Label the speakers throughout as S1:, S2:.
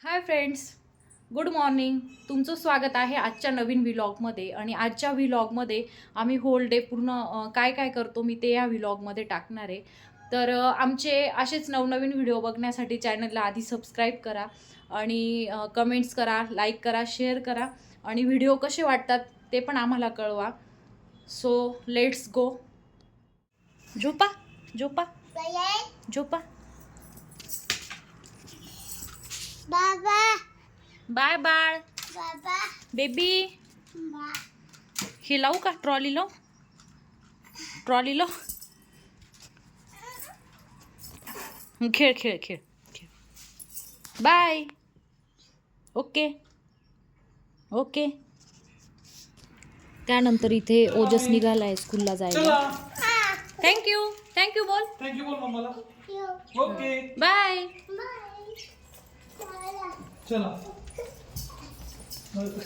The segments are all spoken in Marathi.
S1: Hi friends good morning. तुमचं स्वागत आहे आजच्या नवीन व्हिलॉगमध्ये आणि आजच्या व्हिलॉगमध्ये आम्ही होल डे पूर्ण काय काय करतो मी ते या व्हिलॉगमध्ये टाकणार आहे. तर आमचे असेच नवनवीन व्हिडिओ बघण्यासाठी चॅनलला आधी सबस्क्राईब करा आणि कमेंट्स करा लाईक करा शेअर करा आणि व्हिडिओ कसे वाटतात ते पण आम्हाला कळवा. सो लेट्स गो झोपा झोपा. झोपा.
S2: बाबा.
S1: बाय बाळ.
S2: बाबा.
S1: बेबी.
S2: बा.
S1: हे लावू का ट्रॉली लाव ट्रॉली लाव हं, खेळ खेळ खेळ खेळ. बाय. ओके. ओके. त्यानंतर इथे ओजस निघालाय स्कूलला जायला. थँक्यू थँक्यू बोल.
S3: थँक्यू बोल मम्माला.
S2: यो
S3: ओके
S1: बाय
S2: बाय
S3: चला.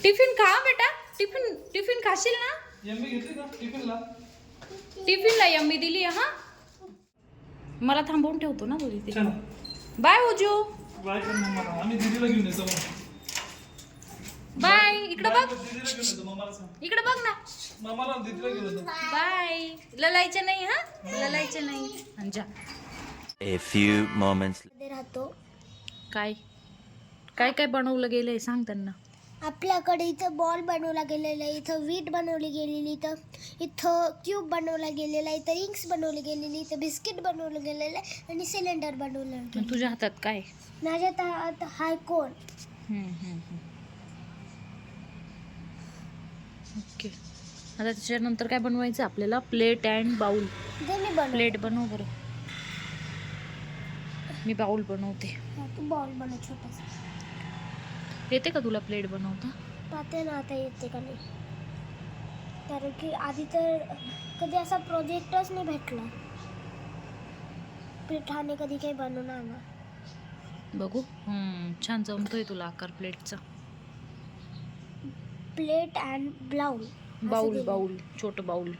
S1: टिफिन खा बेटा. टिफिन टिफिन खाशील ना?
S3: एम घेतली का? टिफिनला?
S1: टिफिनला यम्मी दिली हा? मला थांबवून ठेवतो ना तुझी ते
S3: चला.
S1: बाय ओजू.
S3: बाय कर मम्माला आम्ही दीदीला घेऊन येतो मग.
S1: बाय. इकडे बघ.
S3: कर, दीदीला घेऊन येतो मम्माला सांग.
S1: इकडे बघ ना.
S3: मम्माला आणि दीदीला घेऊन येतो.
S1: बाय. ललायचं नाही हा? ललायचं नाही. आणि जा.
S4: A few moments
S2: मध्ये राहतो.
S1: काय? काय काय बनवलं गेलंय सांग त्यांना.
S2: आपल्याकडे इथं बॉल बनवला गेलेला आहे इथं वीट बनवली गेलेली इथं इथं क्यूब बनवला गेलेला आहे इथं रिंग्स बनवली गेलेली इथं बिस्किट बनवलं गेलेलं आहे आणि सिलेंडर बनवलं गेलं
S1: तुझ्या हातात काय?
S2: माझ्यात आता हाय कोण?
S1: ओके. आता त्याच्यानंतर काय बनवायचं? आपल्याला प्लेट अँड बाउल
S2: ते मी बनव
S1: प्लेट बनव बरं. मी बाउल बनवते.
S2: तू बॉल बनव छोटासा.
S1: येते का तुला प्लेट बनवता?
S2: पाहते ना आता येते का नाही. कारण की आधी तर कधी असा प्रोजेक्टच नाही भेटला. पिठाने कधी काही बनवणार ना.
S1: बघू. हम्म, छान जमतोय तुला आकार प्लेटचा.
S2: Plate and bowl
S1: bowl bowl छोटं बाउल.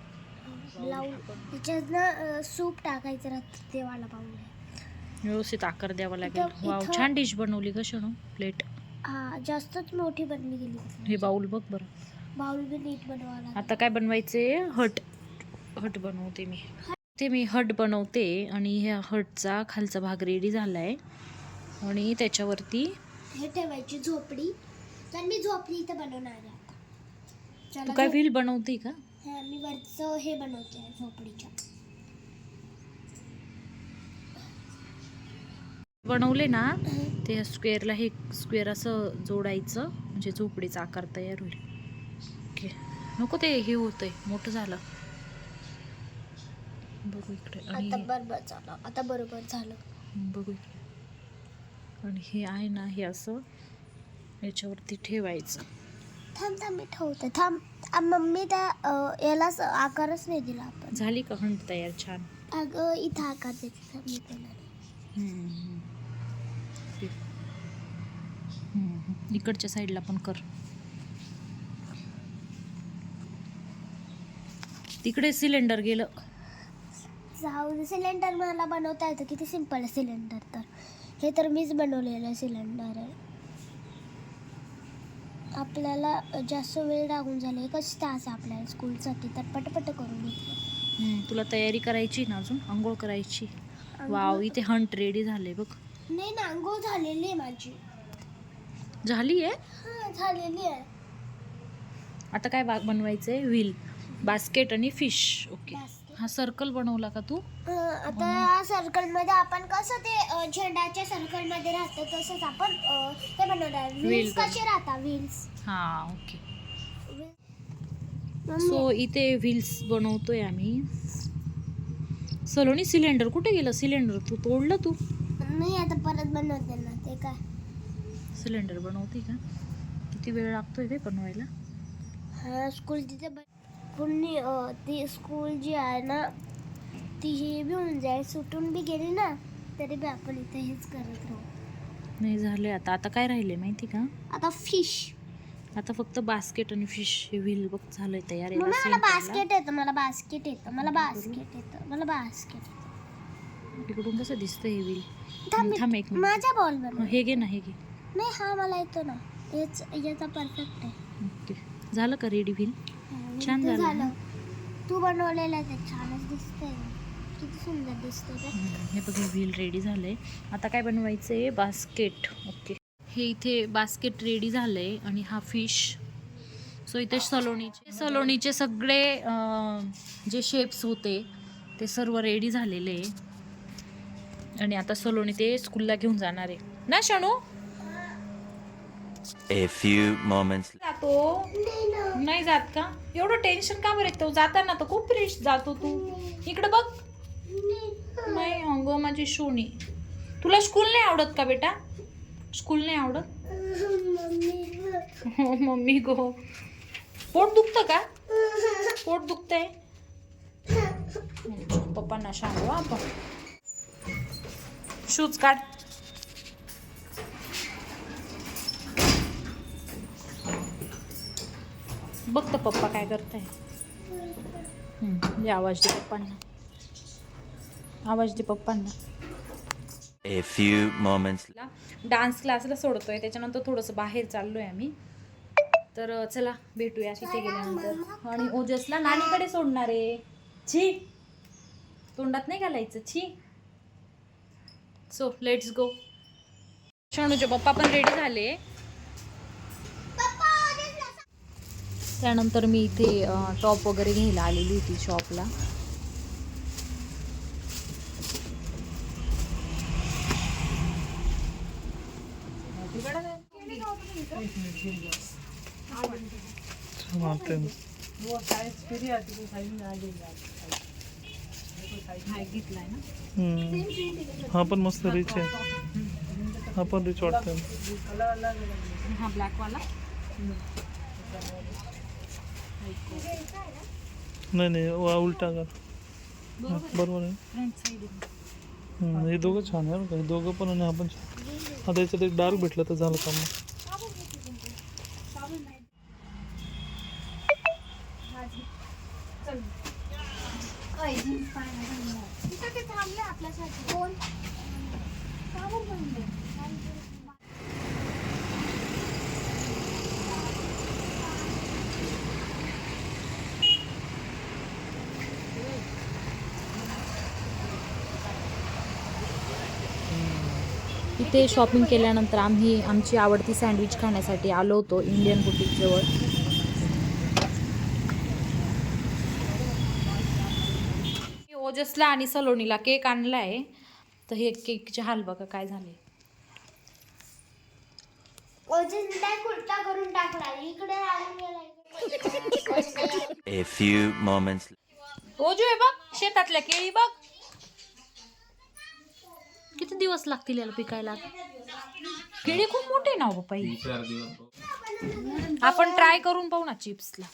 S2: ब्लाऊल त्याच्यात ना सूप टाकायचं राहतं देवाला बाऊल
S1: व्यवस्थित आकार द्यावा लागेल.
S2: इथं-
S1: वाव
S2: इथं-
S1: छान डिश बनवली शनू प्लेट.
S2: हा जास्तच मोठी बनली गेली
S1: हे बाउल बघ बरं.
S2: बाऊल बी नीट बनवावं लागतं
S1: आता काय बनवायचे? हट. हट बनवते मी. ते मी हट बनवते आणि ह्या हटचा खालचा भाग रेडी झालाय. आणि त्याच्यावरती
S2: हे ठेवायची झोपडी. तर मी झोपडी इथं बनवणार आहे आता.
S1: तू काय व्हील बनवते का?
S2: हा मी वरचं हे बनवते झोपडीच्या
S1: बनवले ना? ते स्क्वेअरला हे स्क्वेअर असं जोडायचं म्हणजे झोपडीचा आकार तयार होईल. ओके. नको ते हे होतंय मोठं झालं. बघू इकडे.
S2: आता बरोबर झालं. आता बरोबर झालं.
S1: बघू इकडे. आणि हे आहे ना हे असं याच्यावरती ठेवायचं.
S2: थांब थांब मी ठेवते. थांब. आ, मम्मी त्या अ, याला स- आकारच नाही दिला आपण.
S1: झाली का हंट तयार? छान.
S2: अगं इथं आकार देते. थांब मी त्याला
S1: हम्म, हम्म. इकडच्या साईडला पण कर. तिकडे सिलेंडर गेलं.
S2: जाऊ दे सिलेंडर मला बनवता येतं. किती सिंपल आहे सिलेंडर तर. हे तर मीच बनवलेलं सिलेंडर. आहे आपल्याला जास्त वेळ लागून झाला. एकच तास आहे आपल्याला स्कूलसाठी. तर पटपट करून घेतलं
S1: तुला तयारी करायची ना अजून? आंघोळ करायची. वाव इथे हंट रेडी झाले बघ.
S2: नाही ना आंघोळ झालेली आहे माझी.
S1: झाली आहे
S2: हां झालेली आहे.
S1: आता काय बा बनवायचंय? व्हील बास्केट आणि फिश ओके. हा सर्कल बनवला का तू?
S2: आता या सर्कलमध्ये आपण कसं ते झेंडाच्या सर्कलमध्ये राहतं तसंच आपण ते बनवणार. व्हील्स कसे राहतात? व्हील्स
S1: हा ओके सो इथे व्हील्स बनवतोय आम्ही. सलोनी सिलेंडर कुठे गेलं? सिलेंडर तू तोडलं तू?
S2: नाही आता परत बनवते ना ते काय?
S1: सिलेंडर बनवते का? किती वेळ लागतोय ते बनवायला?
S2: हा स्कूल तिथे अं, ती स्कूल जी आहे ना ती हे बी होऊन जाईल. सुटून बी गेली ना तरी बी आपण इथे हेच करत राहू.
S1: नाही झाले आता. आता काय राहिले माहिती का?
S2: आता फिश
S1: आता फक्त बास्केट आणि फिश हे व्हील बघ झालंय तयार
S2: मला. बास्केट येतं मला बास्केट येतं मला बास्केट येतं मला बास्केट येतं.
S1: इकडून कसं दिसतं हे व्हील
S2: थांब
S1: एक मिनिट.
S2: माझा बॉल
S1: हे घे ना हे घे.
S2: नाही हा मला येतो ना. याच याचा परफेक्ट आहे.
S1: ओके. झालं का रेडी व्हील छान झालं ना?
S2: तू बनवलेलं ते छानच दिसतंय. किती सुंदर दिसतंय ते
S1: हे बघ व्हील रेडी झालंय. आता काय बनवायचं आहे बास्केट ओके. हे इथे बास्केट रेडी झालंय आणि हा फिश सो इथे सलोणीचे सलोणीचे सगळे अं, जे शेप्स होते ते सर्व रेडी झालेले आहे. आणि आता सलोणी ते स्कूलला घेऊन जाणार आहे. ना शाणू
S4: A few moments
S1: जातो. नाही जात का? एवढं टेन्शन का बरं येतो? जाताना तर खूप फ्रेश जातो तू. इकडे बघ. नाही अगो माझी शोनी तुला स्कूल नाही आवडत का बेटा? स्कूल नाही आवडत? हो मम्मी गो. पोट दुखतं का? पोट दुखतंय? पप्पांना सांगू आपण. शूज काढ. बघ तर पप्पा काय करताय. हम्म, दे आवाज दे पप्पांना. आवाज दे पप्पांना.
S4: A few moments
S1: डान्स क्लासला सोडतोय त्याच्यानंतर थोडंसं बाहेर चाललोय आम्ही. तर चला भेटूया तिथे गेल्यानंतर. आणि ओजसला नानीकडे सोडणार आहे. छी. तोंडात नाही घालायचं छी. सो लेट्स गो शणूचे पप्पा पण रेडी झाले. त्यानंतर मी इथे टॉप वगैरे घ्यायला आलेली होती शॉपला.
S3: हा पण मस्त रिच आहे. हा पण रिच वाटतंय.
S1: हा ब्लॅक वाला.
S3: नाही नाही वा उलटा कर. बरोबर आहे. हे दोघं छान आहे का. हे दोघं पण आणि हा पण छान. आता याच्यात एक डार्क भेटलं तर झालं काम.
S1: इथे शॉपिंग केल्यानंतर आम्ही आमची आवडती सँडविच खाण्यासाठी आलो होतो इंडियन बुटीक जवळ. ओजसला आणि सलोनीला केक आणलाय. तर हे केकचे हाल बघा काय झाले.
S2: उलटा करून टाकला? इकडे
S1: ओजू आहे बघ शेतातल्या केळी बघ. किती दिवस लागतील याला पिकायला? केळी खूप मोठे ना हो बाई. आपण ट्राय करून पाहू ना चिप्सला.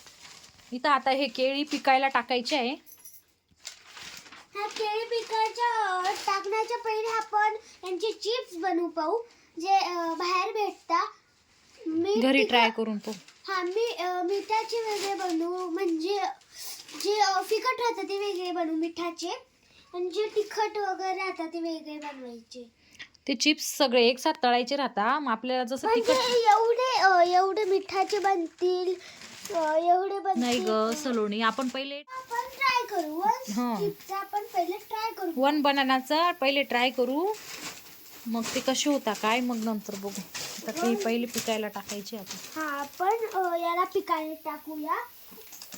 S1: इथं आता हे केळी पिकायला टाकायचे आहे.
S2: ह्या केळी पिकाच्या अं, टाकण्याच्या पहिले आपण यांचे चिप्स बनवू पाहू जे अं, बाहेर भेटता. मीठ
S1: घरी ट्राय करून पाहू.
S2: हा मी अं, मिठाचे वेगळे बनवू म्हणजे जे अं, फिकट राहतात ते वेगळे बनवू मिठाचे. आणि जे तिखट वगैरे राहतात ते वेगळे बनवायचे.
S1: ते चिप्स सगळे एकसाथ तळायचे राहता मग आपल्याला जसं
S2: म्हणजे
S1: तिखट
S2: एवढे अं, एवढे मिठाचे बनतील अं, एवढे
S1: नाही
S2: बनतील
S1: ग सलोणी आपण पहिले
S2: आपण ट्राय करू
S1: हा.
S2: चिप्सचा आपण पहिले ट्राय करू.
S1: वन बनानाचा पहिले ट्राय करू. मग ते कसे होता काय? मग नंतर बघू. आता ते पहिले पिकायला टाकायचे आता.
S2: हा आपण अं, याला पिकायला टाकूया.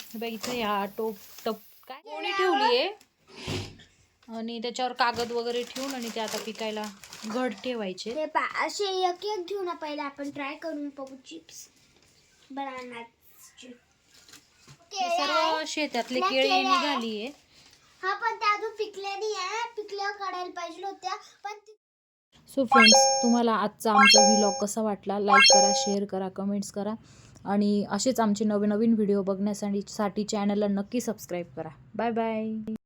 S1: हे बघ इथे या टोप टप काय? कोणी ठेवली आहे आणि त्याच्यावर कागद वगैरे ठेवून आणि ते आता पिकायला घड ठेवायचे.
S2: ते पा असे एक एक घेऊ ना पहिले आपण ट्राय करून बघू चिप्स
S1: सर्व शेतातले केळी. निघाली आहे.
S2: हा पण त्या अजून पिकल्या नाही आहे. पिकल्या काढायला पाहिजे होत्या पण
S1: सो फ्रेंड्स तुम्हाला आजचा आमचा व्हिलॉग कसा वाटला? लाईक करा शेअर करा कमेंट्स करा. आणि असेच आमचे नवे नवीन व्हिडिओ बघण्यासाठी साठी चॅनलला नक्की सबस्क्राईब करा. Bye bye